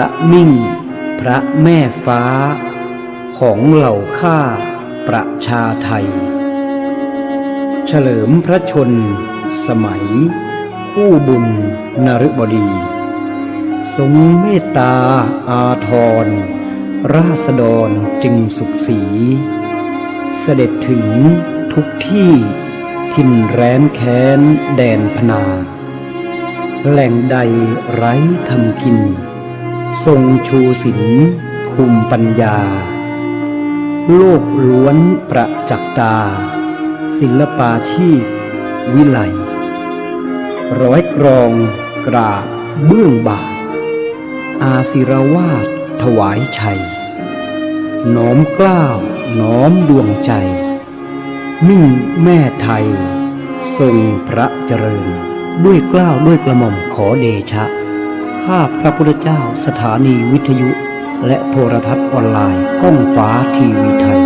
ระมิ่ง พระแม่ฟ้า ของเหล่าข้าประชาไทย เฉลิมพระชน สมัย คู่บุญนฤบดี ทรงเมตตาอาทร ราษฎรจึงสุขสี เสด็จถึงทุกที่ทินแร้นแค้นแดนพนา แหล่งใดไร้ทำกิน ทรงชูศิลคุมปัญญา โลกล้วนประจักตา ศิลปาชีพ วิไลร้อยกรองกราบเบื้องบาท อาศิรวาสถวายชัย น้อมกล้าวน้อมดวงใจ มิ่งแม่ไทย ทรงพระเจริญ ด้วยกล้าวด้วยกระหม่อมขอเดชะ ข้าพระพุทธเจ้าสถานีวิทยุ และโทรทัศน์ออนไลน์ก้องฟ้าทีวีไทย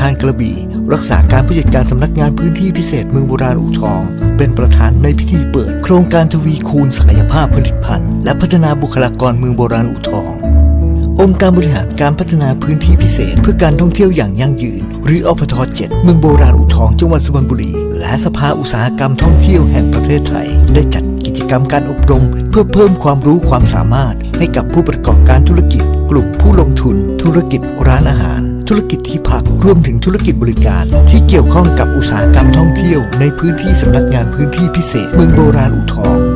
ชาญกระบี่ รักษาการผู้จัดการสำนักงานพื้นที่พิเศษเมืองโบราณอู่ทอง เป็นประธานในพิธีเปิด โครงการทวีคูณศักยภาพผลิตภัณฑ์ และพัฒนาบุคลากรเมืองโบราณอู่ทอง องค์การบริหารการพัฒนาพื้นที่พิเศษ เพื่อการท่องเที่ยวอย่างยั่งยืน หรืออพท7เมืองโบราณอู่ทองจังหวัดสุพรรณบุรี และสภาอุตสาหกรรมท่องเที่ยวแห่งประเทศไทย ได้จัดกิจกรรมการอบรม เพื่อเพิ่มความรู้ความสามารถ ให้กับผู้ประกอบการธุรกิจ กลุ่มผู้ลงทุน ธุรกิจร้านอาหาร ธุรกิจที่พักรวมถึงธุรกิจบริการ ที่เกี่ยวข้องกับอุตสาหกรรมท่องเที่ยว ในพื้นที่สำนักงานพื้นที่พิเศษ เมืองโบราณอู่ทอง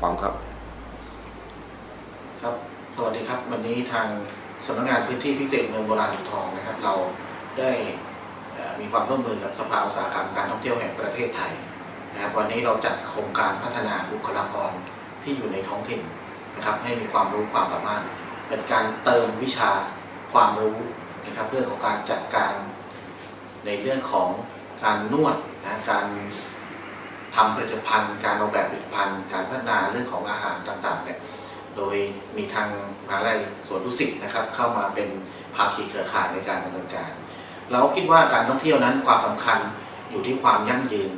พร้อมครับ ครับ สวัสดีครับ วันนี้ทางสำนักงานพื้นที่พิเศษเมืองโบราณอูทองนะครับ เราได้มีความร่วมมือกับสภาอุตสาหกรรมการท่องเที่ยวแห่งประเทศไทยนะครับวันนี้เราจัดโครงการพัฒนาบุคลากรที่อยู่ในท้องถิ่นนะครับ ให้มีความรู้ความสามารถ เป็นการเติมวิชาความรู้นะครับ เรื่องของการจัดการในเรื่องของการนวดนะการ ทำผลิตภัณฑ์ การออกแบบผลิตภัณฑ์ การพัฒนาเรื่องของอาหารต่างๆเนี่ยโดยมีทางมหาลัยสวนดุสิตนะครับ เข้ามาเป็นภาคีเครือข่ายในการดำเนินการ เราคิดว่าการท่องเที่ยวนั้นความสำคัญอยู่ที่ความยั่งยืน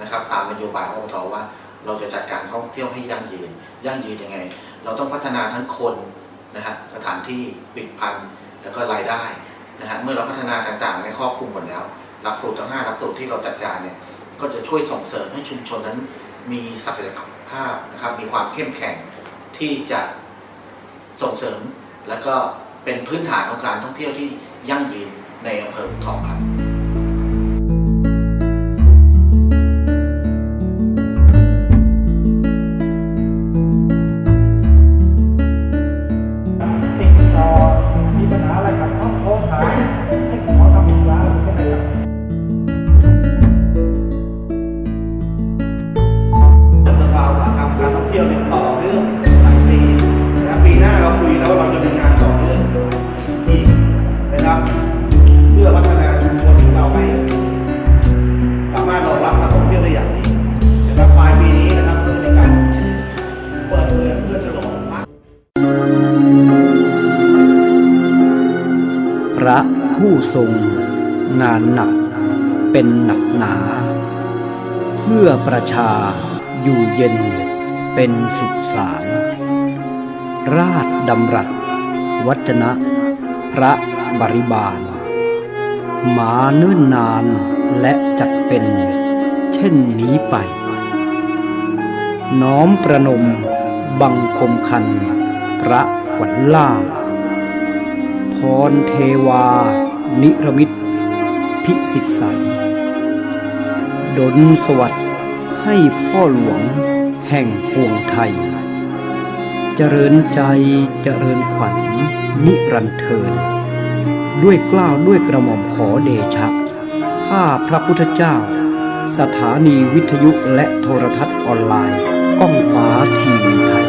นะครับ ตามนโยบายอบตว่า เราจะจัดการท่องเที่ยวให้ยั่งยืน ยั่งยืนยังไง เราต้องพัฒนาทั้งคนนะฮะสถานที่ปิดพันแล้วก็รายได้นะฮะเมื่อเราพัฒนาต่างๆในครอบคลุมหมดแล้ว หลักสูตรทั้งห้าหลักสูตรที่เราจัดการเนี่ย ก็จะช่วยส่งเสริมให้ชุมชนนั้นมีศักยภาพนะครับ มีความเข้มแข็งที่จะส่งเสริม และก็เป็นพื้นฐานของการท่องเที่ยวที่ยั่งยืนในอำเภอทองครับ พื่อพัฒนาชุมชนของเราให้สามารถรองรับนักท่องเที่ยวได้อย่างดีนะครับปลายปีนี้นะครับเราจะมีการเปิดเมืองเพื่อฉลองพระผู้ทรงงานหนักเป็นหนักหนา เพื่อประชาอยู่เย็นเป็นสุขสาร ราชดำรัสวัจนะ พระบริบาล มาเนิ่นนานและจัดเป็น เช่นนี้ไป น้อมประนมบังคมคันพระขวัญล่า พรเทวา นิรมิตพิสิทธิสัยดลสวัสดิ์ให้พ่อหลวงแห่งปวงไทย เจริญใจเจริญขวัญนิรันเทิน ด้วยกล้าวด้วยกระหม่อมขอเดชะ ข้าพระพุทธเจ้า สถานีวิทยุและโทรทัศน์ออนไลน์ ก้องฟ้าทีวีไทย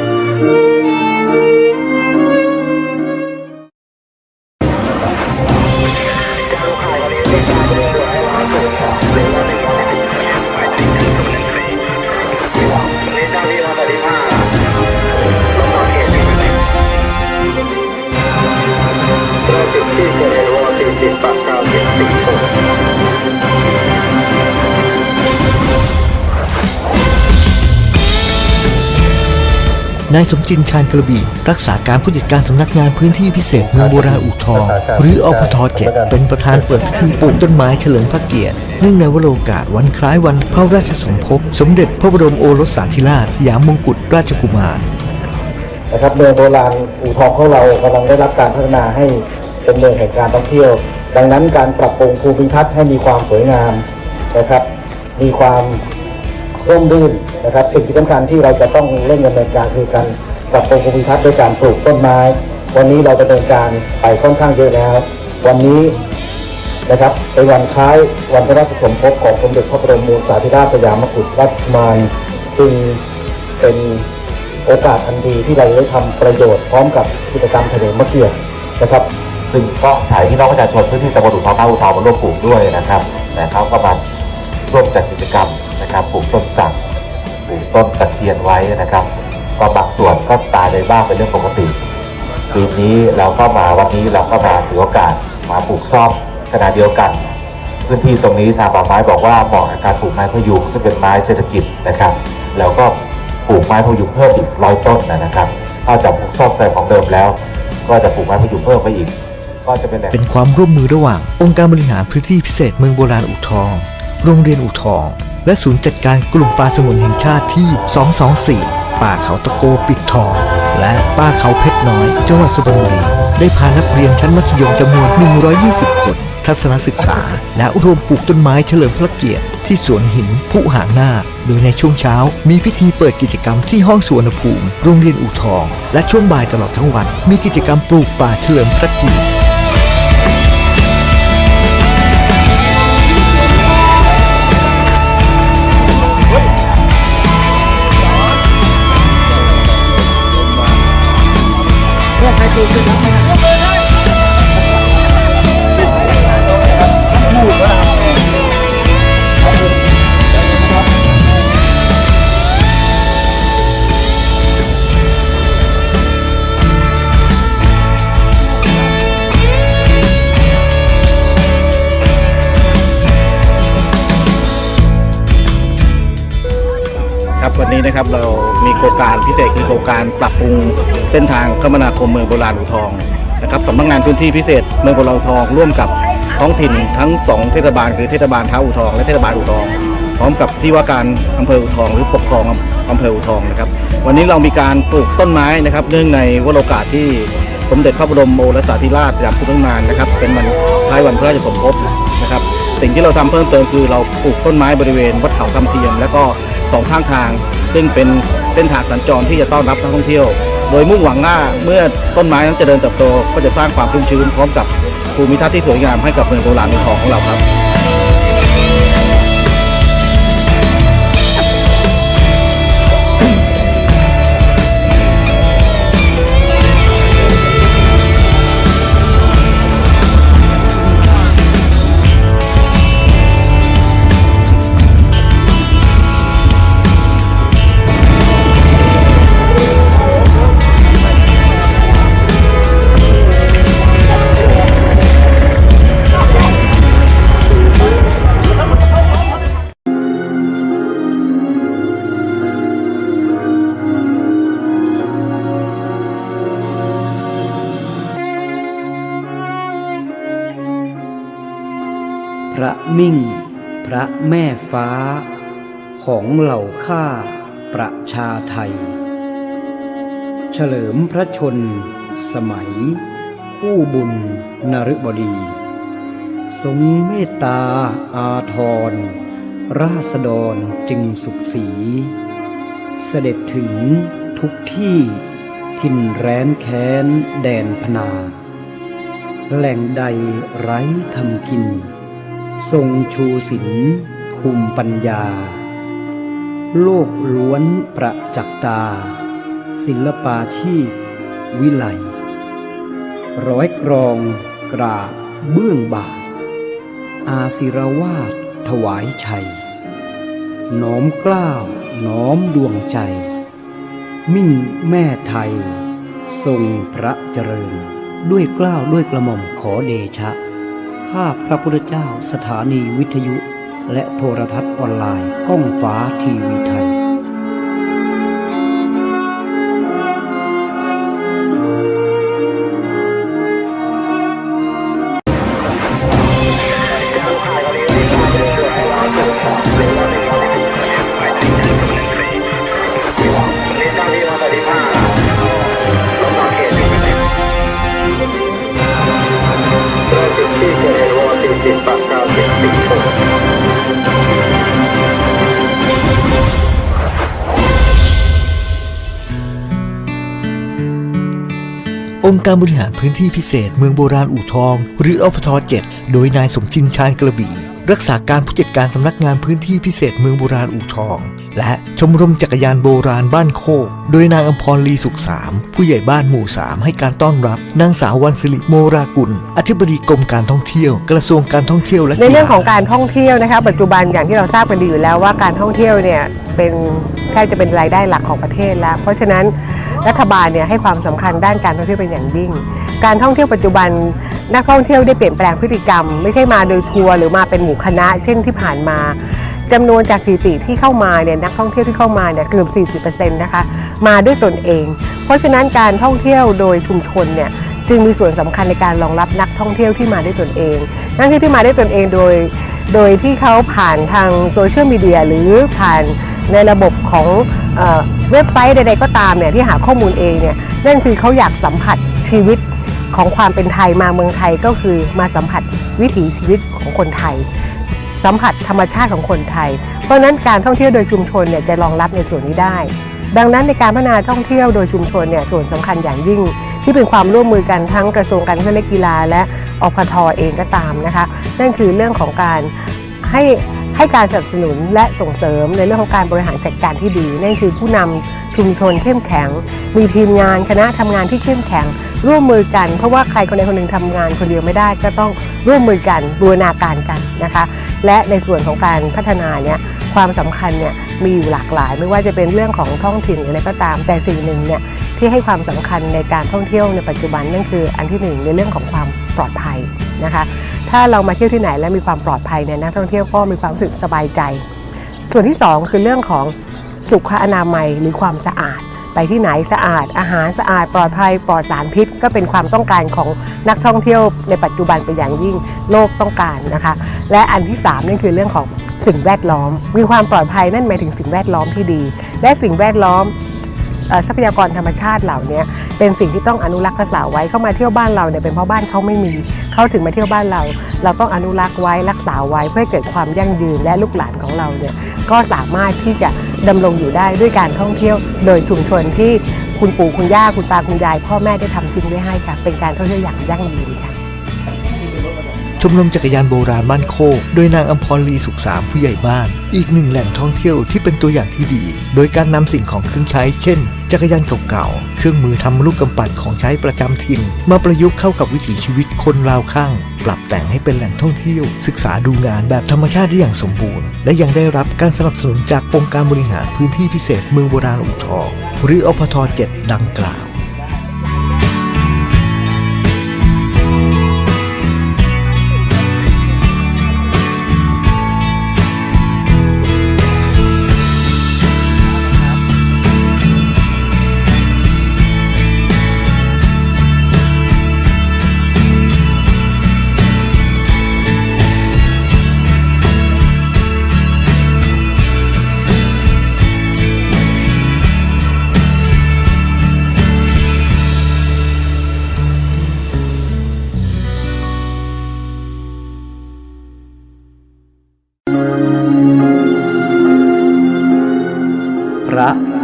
นายสมจินชาญกระบี่รักษาการผู้จัดการสำนักงานพื้นที่พิเศษเมืองโบราณอู่ทอง หรืออพท7เป็นประธานเปิดพิธีปลูกต้นไม้เฉลิมพระเกียรติเนื่องในวโรกาสวันคล้ายวันพระราชสมภพสมเด็จพระบรมโอรสสาธิราชสยามมงกุฎราชกุมารนะครับเมืองโบราณอู่ทองของเรากำลังได้รับการพัฒนาให้เป็นเมืองแห่งการท่องเที่ยว ดังนั้นการปรับปรุงภูมิทัศน์ให้มีความสวยงามนะครับ มีความร่มรื่น นะครับ สิ่งที่สำคัญที่เราจะต้องเร่งดำเนินการคือการปรับปรุงภูมิทัศน์ด้วยการปลูกต้นไม้ วันนี้เราดำเนินการไปค่อนข้างเยอะแล้ว วันนี้นะครับเป็นวันคล้ายวันพระราชสมภพของสมเด็จพระบรมโอรสาธิราชสยามกุฎราชกุมารจึงเป็นโอกาสทันทีที่เราได้ทำประโยชน์พร้อมกับกิจกรรมเฉลิมพระเกียรตินะครับ ซึ่งก็ถ่ายพี่น้องประชาชนพื้นที่ตำบลอุทองท่าอุทองมาร่วมปลูกด้วยนะครับนะเขาก็มาร่วมจัดกิจกรรมนะครับปลูกต้นสัก ปลูกต้นตะเคียนไว้นะครับ ก็บางส่วนก็ตายไปบ้างเป็นเรื่องปกติปีนี้เราก็มาวันนี้เราก็มาถือโอกาสมาปลูกซ่อมขณะเดียวกัน พื้นที่ตรงนี้ทางป่าไม้บอกว่าเหมาะกับการปลูกไม้พยุงซึ่งเป็นไม้เศรษฐกิจนะครับแล้วก็ปลูกไม้พยุงเพิ่มอีกร้อยต้นนะครับนอกจากปลูกซ่อมแซมของเดิมแล้ว ก็จะปลูกไม้พยุงเพิ่มไปอีก ก็จะเป็นแหล่งเป็นความร่วมมือระหว่าง องค์การบริหารพื้นที่พิเศษเมืองโบราณอู่ทอง โรงเรียนอู่ทอง และศูนย์จัดการกลุ่มปลาสงวนแห่งชาติที่ 224 ป่าเขาตะโกปิดทอง และป่าเขาเพชรน้อย จังหวัดสุพรรณบุรี ได้พานักเรียนชั้นมัธยมจำนวน 120 คน ทัศนศึกษา และรวมปลูกต้นไม้เฉลิมพระเกียรติที่สวนหินผู้หางหน้าโดยในช่วงเช้า มีพิธีเปิดกิจกรรมที่ห้องสวนภูมิ โรงเรียนอู่ทอง และช่วงบ่ายตลอดทั้งวัน มีกิจกรรมปลูกป่าเฉลิมพระเกียรติ วันนี้นะครับเรามีโครงการพิเศษคือโครงการปรับปรุงเส้นทางคมนาคมเมืองโบราณอู่ทองนะครับสำนักงานพื้นที่พิเศษเมืองโบราณอูทองร่วมกับท้องถิ่นทั้งสองเทศบาลคือเทศบาลท้าอู่ทอง และเทศบาลอู่ทอง พร้อมกับที่ว่าการอำเภออู่ทอง หรือปกครองอำเภออู่ทองนะครับ วันนี้เรามีการปลูกต้นไม้นะครับ เนื่องในวโรกาสที่สมเด็จพระบรมโอรสาธิราชสยามกุฎงมานนะครับ เป็นวันคล้ายวันพระราชสมภพนะครับ สิ่งที่เราทำเพิ่มเติมคือเราปลูกต้นไม้บริเวณวัดเขาคำเทียม และก็ สองข้างทาง ซึ่งเป็นเส้นทางสัญจรที่จะต้อนรับนักท่องเที่ยว โดยมุ่งหวังว่าเมื่อต้นไม้นั้นเจะเดินเติบโต ก็จะสร้างความชุ่มชื้นพร้อมกับภูมิทัศน์ที่สวยงามให้กับเมืองโบราณเมืองทองของเราครับ มิ่ง พระแม่ฟ้า ของเหล่าข้าประชาไทย เฉลิมพระชน สมัย คู่บุญนฤบดี ทรงเมตตาอาทร ราษฎรจึงสุขสี เสด็จถึงทุกที่ทินแร้นแค้นแดนพนา แหล่งใดไร้ทำกิน ทรงชูศิลป์ภูมิปัญญา โลกล้วนประจักษ์ตา ศิลปาชีพ วิไลร้อยกรองกราบเบื้องบาท อาศิรวาสถวายชัย น้อมกล้าวน้อมดวงใจ มิ่งแม่ไทย ทรงพระเจริญด้วยกล้าวด้วยกระหม่อมขอเดชะ ข้าพระพุทธเจ้าสถานีวิทยุ และโทรทัศน์ออนไลน์ ก้องฟ้าทีวีไทย องค์การบริหารพื้นที่พิเศษ เมืองโบราณอู่ทอง หรืออพท7โดยนายสมจินชาญกระบี่ รักษาการผู้จัดการสำนักงานพื้นที่พิเศษเมืองโบราณอู่ทอง และชมรมจักรยานโบราณบ้านโคก โดยนางอมพรลีสุขสามผู้ใหญ่บ้านหมู่สามให้การต้อนรับ นางสาววันสิริโมรากุล อธิบดีกรมการท่องเที่ยว กระทรวงการท่องเที่ยวและในเรื่องของการท่องเที่ยวนะคะปัจจุบันอย่างที่เราทราบกันดีอยู่แล้วว่าการท่องเที่ยวเนี่ยเป็นแทบจะเป็นรายได้หลักของประเทศแล้ว เพราะฉะนั้น รัฐบาลเนี่ยให้ความสำคัญด้านการท่องเที่ยวเป็นอย่างยิ่ง การท่องเที่ยวปัจจุบันนักท่องเที่ยวได้เปลี่ยนแปลงพฤติกรรม ไม่ใช่มาโดยทัวร์หรือมาเป็นหมู่คณะ เช่นที่ผ่านมาจำนวนจากสถิติที่เข้ามาเนี่ยนักท่องเที่ยวที่เข้ามาเนี่ยเกือบ 40%นะคะมาด้วยตนเอง เพราะฉะนั้นการท่องเที่ยวโดยชุมชนเนี่ยจึงมีส่วนสำคัญในการรองรับนักท่องเที่ยวที่มาด้วยตนเองนักท่องเที่ยวที่มาด้วยตนเองโดย โดยที่เขาผ่านทางโซเชียลมีเดียหรือผ่านในระบบของ เว็บไซต์ใดๆก็ตามเนี่ยที่หาข้อมูลเองเนี่ยนั่นคือเขาอยากสัมผัสชีวิตของความเป็นไทยมาเมืองไทยก็คือมาสัมผัสวิถีชีวิตของคนไทย สัมผัสธรรมชาติของคนไทย เพราะนั้นการท่องเที่ยวโดยชุมชนเนี่ยจะรองรับในส่วนนี้ได้ ดังนั้นในการพัฒนาท่องเที่ยวโดยชุมชนเนี่ยส่วนสำคัญอย่างยิ่ง ที่เป็นความร่วมมือกันทั้งกระทรวงการท่องเที่ยวและกีฬาและอพทเองก็ตามนะคะนั่นคือเรื่องของการให้ ให้การสนับสนุนและส่งเสริมในเรื่องของการบริหารจัดการที่ดี นั่นคือผู้นำชุมชนเข้มแข็ง มีทีมงานคณะทำงานที่เข้มแข็ง ร่วมมือกัน เพราะว่าใครคนใดคนหนึ่งทำงานคนเดียวไม่ได้ก็ต้องร่วมมือกันบูรณาการกันนะคะ และในส่วนของการพัฒนาเนี่ยความสำคัญเนี่ยมีอยู่หลากหลาย ไม่ว่าจะเป็นเรื่องของท้องถิ่นออะไรก็ตาม แต่สิ่งหนึ่งเนี่ยที่ให้ความสำคัญในการท่องเที่ยวในปัจจุบันนั่นคืออันที่หนึ่งในเรื่องของความปลอดภัยนะคะ ถ้าเรามาเที่ยวที่ไหนและมีความปลอดภัยเนี่ยนักท่องเที่ยวก็มีความรู้สึกสบายใจ ส่วนที่สองคือเรื่องของสุขอนามัยหรือความสะอาด ไปที่ไหนสะอาด อาหารสะอาด ปลอดภัยปลอดสารพิษ ก็เป็นความต้องการของนักท่องเที่ยวในปัจจุบันเป็นอย่างยิ่งโลกต้องการนะคะ และอันที่สามนั่นคือเรื่องของสิ่งแวดล้อม มีความปลอดภัยนั่นหมายถึงสิ่งแวดล้อมที่ดี และสิ่งแวดล้อม ทรัพยากรธรรมชาติเหล่านี้เป็นสิ่งที่ต้องอนุรักษ์รักษาไว้เข้ามาเที่ยวบ้านเราเนี่ยเป็นเพราะบ้านเขาไม่มีเขาถึงมาเที่ยวบ้านเรา เราต้องอนุรักษ์ไว้รักษาไว้เพื่อเกิดความยั่งยืนและลูกหลานของเราเนี่ยก็สามารถที่จะดำรงอยู่ได้ด้วยการท่องเที่ยวโดยชุมชนที่คุณปู่คุณย่าคุณตาคุณยาย พ่อแม่ได้ทำทิ้งไว้ให้ค่ะเป็นการท่องเที่ยวอย่างยั่งยืนค่ะ มรมจักรยานโบราณบ้านโคก โดยนางอัมพรลีสุขสามผู้ใหญ่บ้าน อีกหนึ่งแหล่งท่องเที่ยวที่เป็นตัวอย่างที่ดี โดยการนำสิ่งของเครื่องใช้ เช่น จักรยานเก่าๆ เครื่องมือทำลูกกำปั่นของใช้ประจำถิ่น มาประยุกต์เข้ากับวิถีชีวิตคนราวข้าง ปรับแต่งให้เป็นแหล่งท่องเที่ยว ศึกษาดูงานแบบธรรมชาติได้อย่างสมบูรณ์ และยังได้รับการสนับสนุนจากองค์การบริหารพื้นที่พิเศษเมืองโบราณอู่ทองหรืออพท 7 ดังกล่าว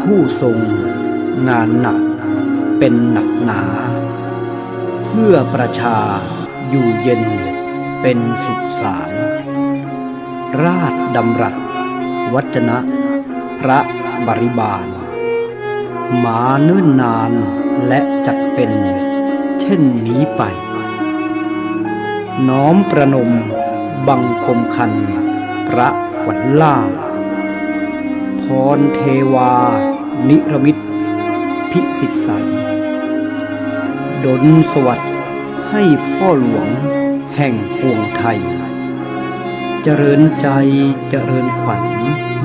ผู้ทรงงานหนักเป็นหนักหนา เพื่อประชาอยู่เย็นเป็นสุขสาร ราชดำรัสวัจนะ พระบริบาล มาเนิ่นนานและจัดเป็นเช่นนี้ไป น้อมประนมบังคมคัน พระขวัญล่าพรเทวา นิรมิตพิสิทธิสันดลสวัสดิ์ให้พ่อหลวงแห่งปวงไทย เจริญใจเจริญขวัญ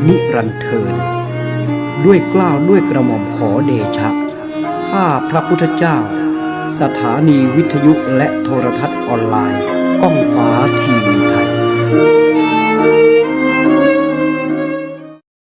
นิรันเทิน ด้วยกล้าวด้วยกระหม่อมขอเดชะ ข้าพระพุทธเจ้า สถานีวิทยุและโทรทัศน์ออนไลน์ ก้องฟ้าทีวีไทย